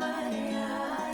my eyes.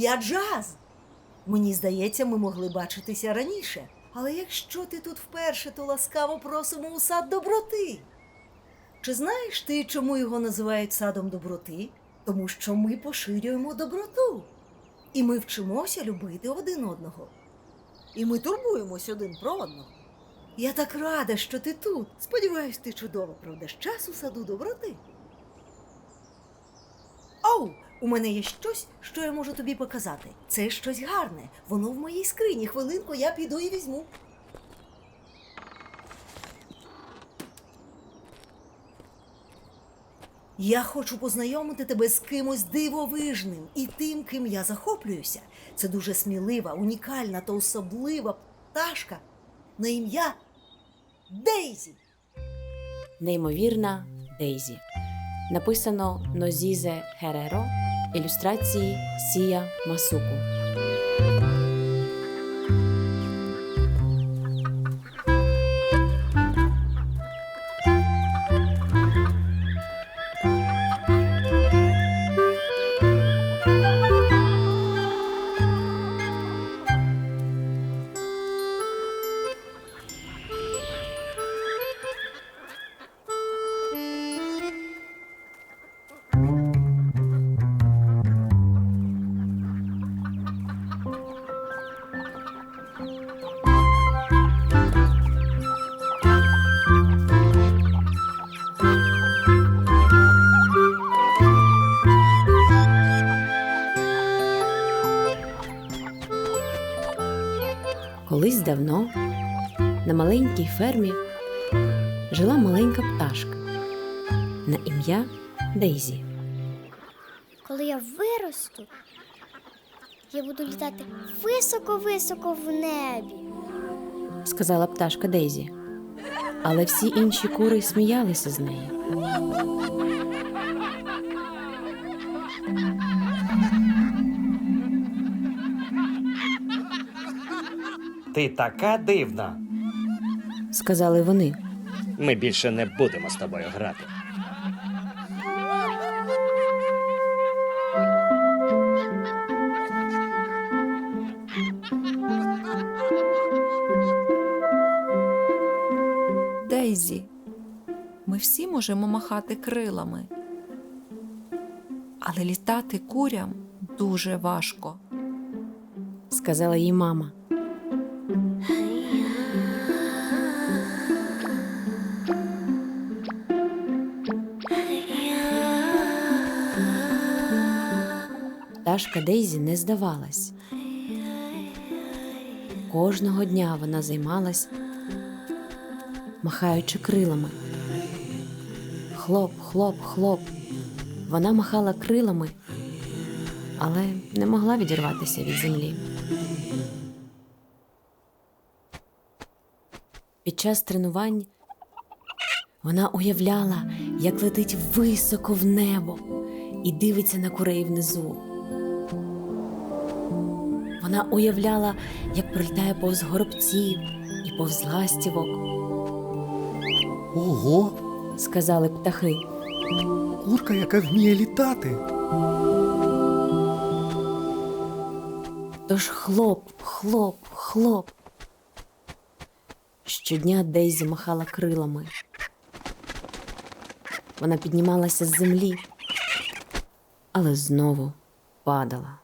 Я Джаз. Мені здається, ми могли бачитися раніше. Але якщо ти тут вперше, то ласкаво просимо у сад доброти. Чи знаєш ти, чому його називають садом доброти? Тому що ми поширюємо доброту. І ми вчимося любити один одного. І ми турбуємось один про одного. Я так рада, що ти тут. Сподіваюсь, ти чудово проведеш час у саду доброти. Оу, у мене є щось, що я можу тобі показати. Це щось гарне. Воно в моїй скрині. Хвилинку я піду і візьму. Я хочу познайомити тебе з кимось дивовижним і тим, ким я захоплююся. Це дуже смілива, унікальна та особлива пташка на ім'я Дейзі. Неймовірна Дейзі. Написано Нозізе Хереро, ілюстрації Сія Масуку. Маленькій фермі жила маленька пташка на ім'я Дейзі. Коли я виросту, я буду літати високо-високо в небі. сказала пташка Дейзі. Але всі інші кури сміялися з неї. Ти така дивна. Сказали вони. Ми більше не будемо з тобою грати. Дейзі, ми всі можемо махати крилами. Але літати курям дуже важко. сказала їй мама. Пташка Дейзі не здавалась. Кожного дня вона займалась, махаючи крилами. Хлоп, хлоп, хлоп. Вона махала крилами, але не могла відірватися від землі. Під час тренувань вона уявляла, як летить високо в небо і дивиться на курей внизу. Вона уявляла, як пролітає повз горобців і повз ластівок, Ого, сказали птахи. курка, яка вміє літати. Тож хлоп, хлоп, хлоп. Щодня Дейзі махала крилами. Вона піднімалася з землі, але знову падала.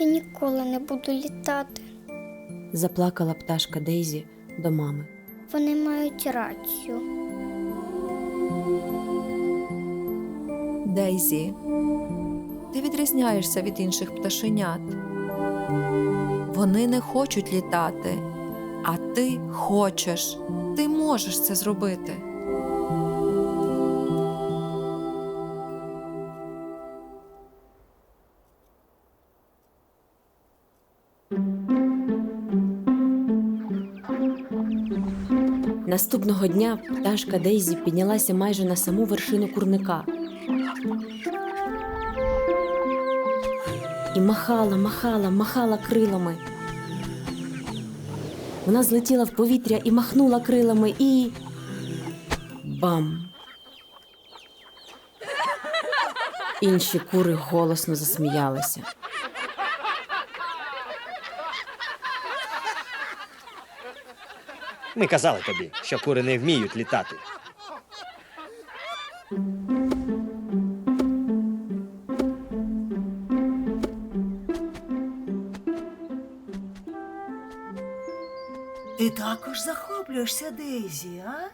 Я ніколи не буду літати. Заплакала пташка Дейзі до мами. Вони мають рацію. Дейзі, ти відрізняєшся від інших пташенят. Вони не хочуть літати, а ти хочеш. Ти можеш це зробити. Наступного дня пташка Дейзі піднялася майже на саму вершину курника. І махала, махала, махала крилами. Вона злетіла в повітря і махнула крилами і. Бам! Інші кури голосно засміялися. Ми казали тобі, що кури не вміють літати. Ти також захоплюєшся Дейзі, а?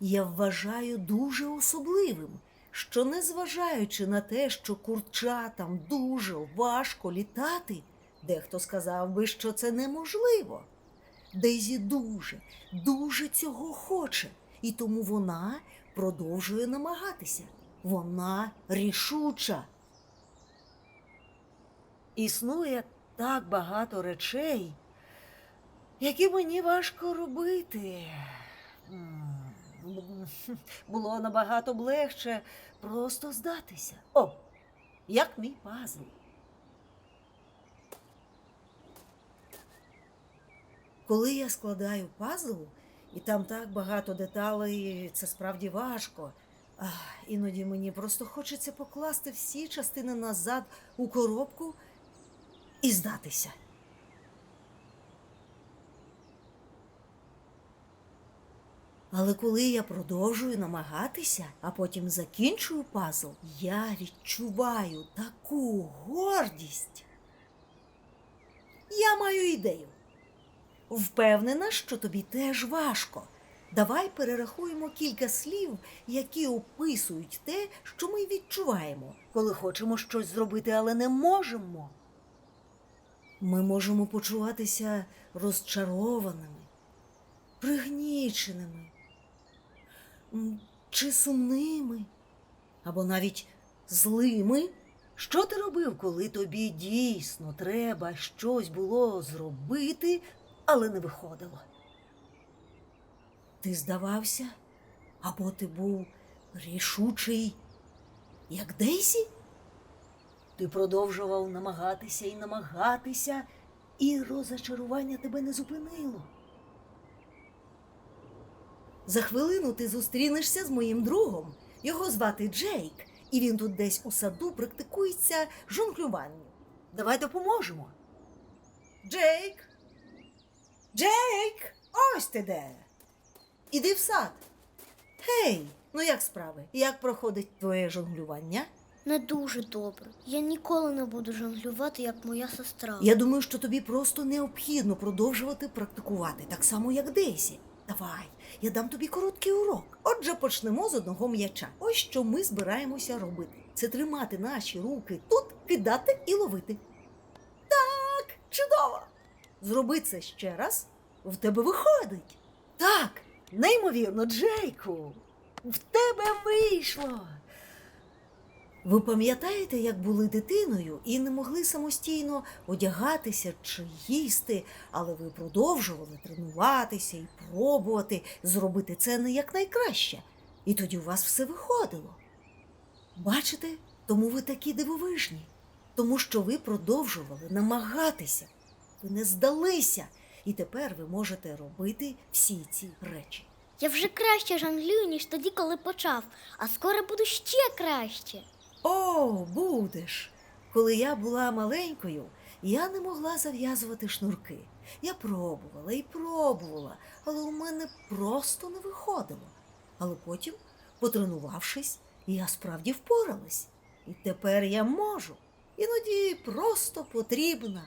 Я вважаю дуже особливим, що незважаючи на те, що курчатам дуже важко літати, дехто сказав би, що це неможливо. Дейзі дуже, дуже цього хоче, і тому вона продовжує намагатися. Вона рішуча. Існує так багато речей, які мені важко робити. Було набагато б легше просто здатися. О, як мій пазл. Коли я складаю пазл, і там так багато деталей, це справді важко. Ах, іноді мені просто хочеться покласти всі частини назад у коробку і здатися. Але коли я продовжую намагатися, а потім закінчую пазл, я відчуваю таку гордість. Я маю ідею. Впевнена, що тобі теж важко. Давай перерахуємо кілька слів, які описують те, що ми відчуваємо, коли хочемо щось зробити, але не можемо. Ми можемо почуватися розчарованими, пригніченими чи сумними, або навіть злими. Що ти робив, коли тобі дійсно треба щось було зробити, але не виходило? Ти здавався, або ти був рішучий, як Дейсі? Ти продовжував намагатися і намагатися, і розочарування тебе не зупинило. За хвилину ти зустрінешся з моїм другом. Його звати Джейк, і він тут десь у саду практикується жонглюванню. Давай допоможемо. Джейк! Джейк! Ось ти де. Іди в сад. Гей, ну як справи? Як проходить твоє жонглювання? Не дуже добре. Я ніколи не буду жонглювати, як моя сестра. Я думаю, що тобі просто необхідно продовжувати практикувати, так само, як Дейсі. Давай, я дам тобі короткий урок. Отже, почнемо з одного м'яча. Ось що ми збираємося робити: це тримати наші руки тут, кидати і ловити. Так, чудово! Зроби це ще раз. В тебе виходить. Так, неймовірно, Джейку. В тебе вийшло. Ви пам'ятаєте, як були дитиною і не могли самостійно одягатися чи їсти, але ви продовжували тренуватися і пробувати зробити це не якнайкраще. І тоді у вас все виходило. Бачите, тому ви такі дивовижні, тому що ви продовжували намагатися, ви не здалися, і тепер ви можете робити всі ці речі. Я вже краще жонглюю, ніж тоді, коли почав, а скоро буду ще краще. О, будеш. Коли я була маленькою, я не могла зав'язувати шнурки. Я пробувала і пробувала, але у мене просто не виходило. Але потім, потренувавшись, я справді впоралась. І тепер я можу. Іноді просто потрібна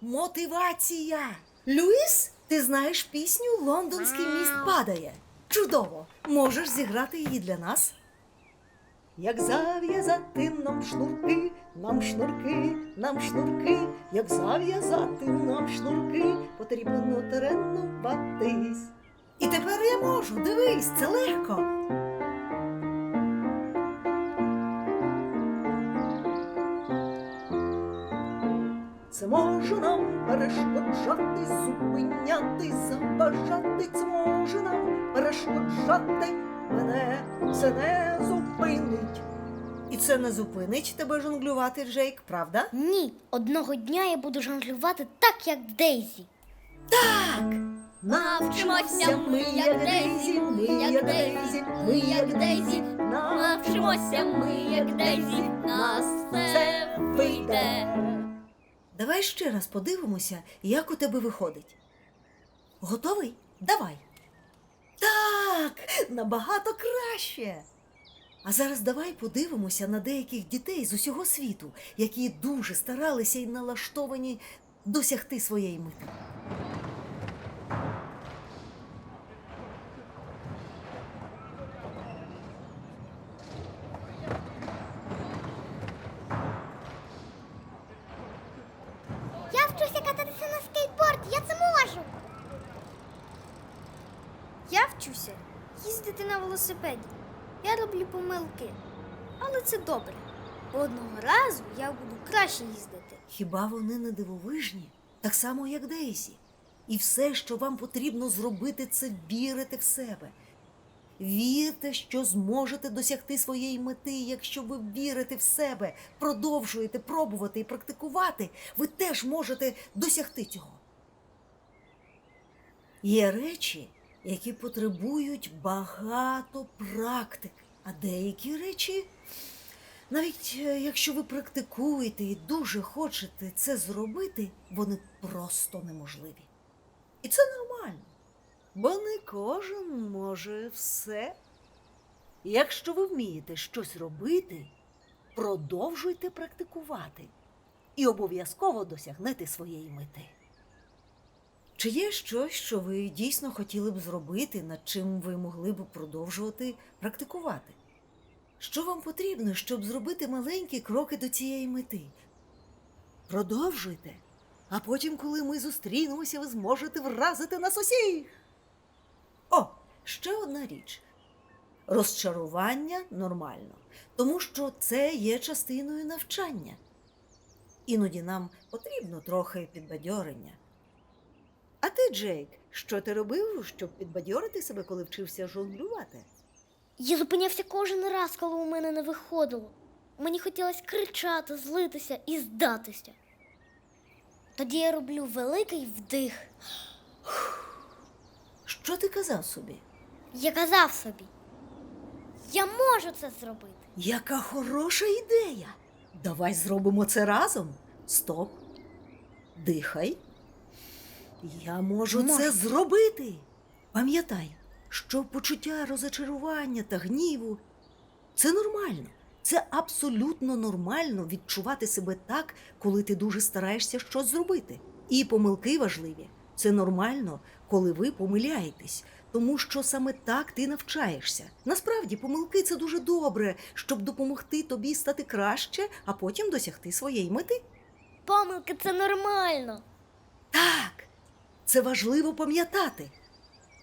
мотивація. Люїс, ти знаєш пісню Лондонський міст падає. Чудово! Можеш зіграти її для нас? Як зав'язати нам шнурки, нам шнурки, нам шнурки, як зав'язати нам шнурки, потрібно тренуватись. І тепер я можу, дивись, це легко. Це може нам перешкоджати, зупиняти, забажати, це може нам перешкоджати, мене це не зупинить. І це не зупинить тебе жонглювати, Джейк, правда? Ні, одного дня я буду жонглювати так, як Дейзі. Так! Навчимося ми, як Дейзі, ми, як Дейзі, ми, як Дейзі, навчимося ми, як Дейзі, нас це вийде. Давай ще раз подивимося, як у тебе виходить. Готовий? Давай. Так, набагато краще. А зараз давай подивимося на деяких дітей з усього світу, які дуже старалися і налаштовані досягти своєї мети. Я вчуся кататися на скейтборд, я це можу. Я вчуся їздити на велосипеді. Я роблю помилки. Але це добре. Одного разу я буду краще їздити. Хіба вони не дивовижні? Так само, як Дейзі. І все, що вам потрібно зробити, це вірити в себе. Вірте, що зможете досягти своєї мети. Якщо ви вірите в себе, продовжуєте пробувати і практикувати, ви теж можете досягти цього. Є речі, які потребують багато практики, а деякі речі навіть е, якщо ви практикуєте і дуже хочете це зробити, вони просто неможливі. І це нормально, бо не кожен може все. Якщо ви вмієте щось робити, продовжуйте практикувати і обов'язково досягнете своєї мети. Чи є щось, що ви дійсно хотіли б зробити, над чим ви могли б продовжувати практикувати? Що вам потрібно, щоб зробити маленькі кроки до цієї мети? Продовжуйте. А потім, коли ми зустрінемося, ви зможете вразити нас усіх. О, ще одна річ. Розчарування нормально, тому що це є частиною навчання. Іноді нам потрібно трохи підбадьорення. Ти, Джейк, що ти робив, щоб підбадьорити себе, коли вчився жонглювати? Я зупинявся кожен раз, коли у мене не виходило. Мені хотілося кричати, злитися і здатися. Тоді я роблю великий вдих. Що ти казав собі? Я казав собі, я можу це зробити. Яка хороша ідея! Давай зробимо це разом. Стоп. Дихай. Я можу це зробити. Пам'ятай, що почуття розочарування та гніву це нормально. Це абсолютно нормально відчувати себе так, коли ти дуже стараєшся щось зробити. І помилки важливі. Це нормально, коли ви помиляєтесь, тому що саме так ти навчаєшся. Насправді, помилки це дуже добре, щоб допомогти тобі стати краще, а потім досягти своєї мети. Помилки це нормально. Так, це важливо пам'ятати.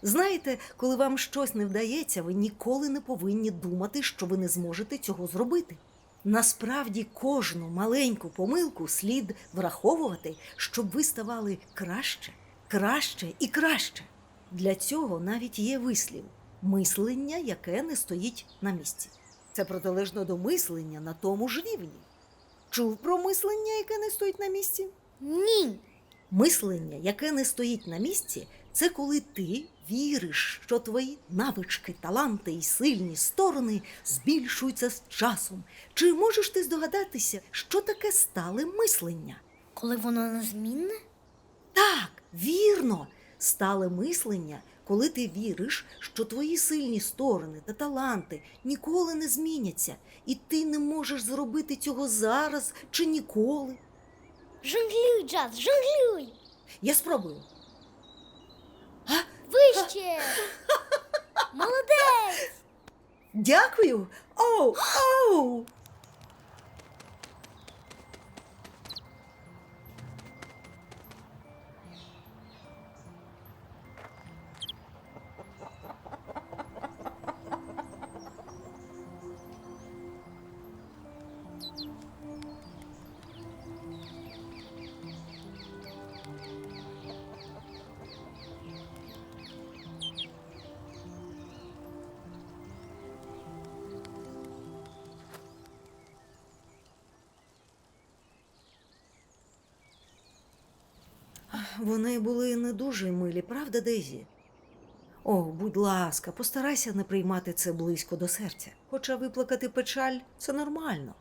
Знаєте, коли вам щось не вдається, ви ніколи не повинні думати, що ви не зможете цього зробити. Насправді кожну маленьку помилку слід враховувати, щоб ви ставали краще, краще і краще. Для цього навіть є вислів мислення, яке не стоїть на місці. Це протилежно до мислення на тому ж рівні. Чув про мислення, яке не стоїть на місці? Ні. Мислення, яке не стоїть на місці, це коли ти віриш, що твої навички, таланти і сильні сторони збільшуються з часом. Чи можеш ти здогадатися, що таке стале мислення? Коли воно незмінне? Так, вірно, стале мислення, коли ти віриш, що твої сильні сторони та таланти ніколи не зміняться, і ти не можеш зробити цього зараз чи ніколи. Жонглюй, Джаз, жонглюй! Я спробую. Вище! Молодець! Дякую. Оу, оу. Вони були не дуже милі, правда, Дезі? О, будь ласка, постарайся не приймати це близько до серця. Хоча виплакати печаль це нормально.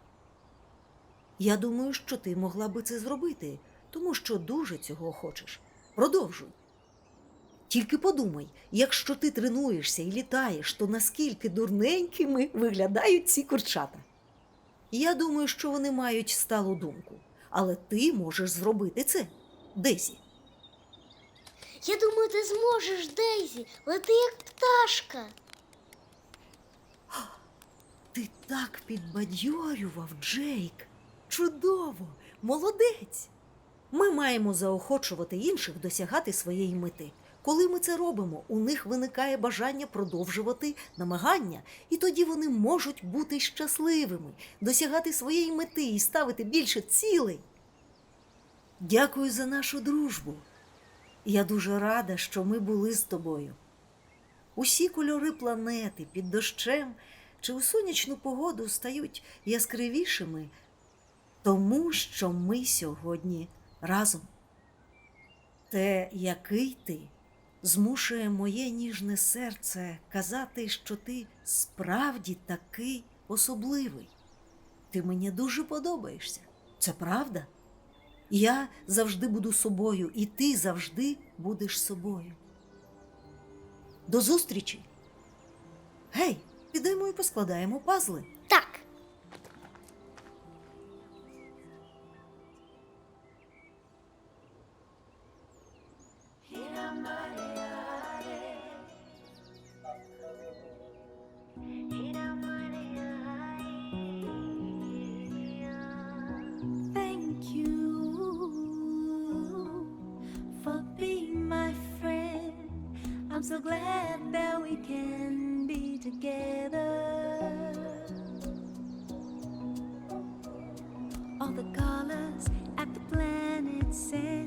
Я думаю, що ти могла би це зробити, тому що дуже цього хочеш. Продовжуй. Тільки подумай, якщо ти тренуєшся і літаєш, то наскільки дурненькими виглядають ці курчата. Я думаю, що вони мають сталу думку, але ти можеш зробити це. Десі. Я думаю, ти зможеш, Дейзі. Лети як пташка. Ти так підбадьорював, Джейк. Чудово, молодець. Ми маємо заохочувати інших досягати своєї мети. Коли ми це робимо, у них виникає бажання продовжувати намагання, і тоді вони можуть бути щасливими, досягати своєї мети і ставити більше цілей. Дякую за нашу дружбу. Я дуже рада, що ми були з тобою. Усі кольори планети під дощем чи у сонячну погоду стають яскравішими, тому що ми сьогодні разом. Те, який ти, змушує моє ніжне серце казати, що ти справді такий особливий. Ти мені дуже подобаєшся. Це правда? Я завжди буду собою, і ти завжди будеш собою. До зустрічі. Гей, підемо і поскладаємо пазли. Так. all the colors at the planet's end.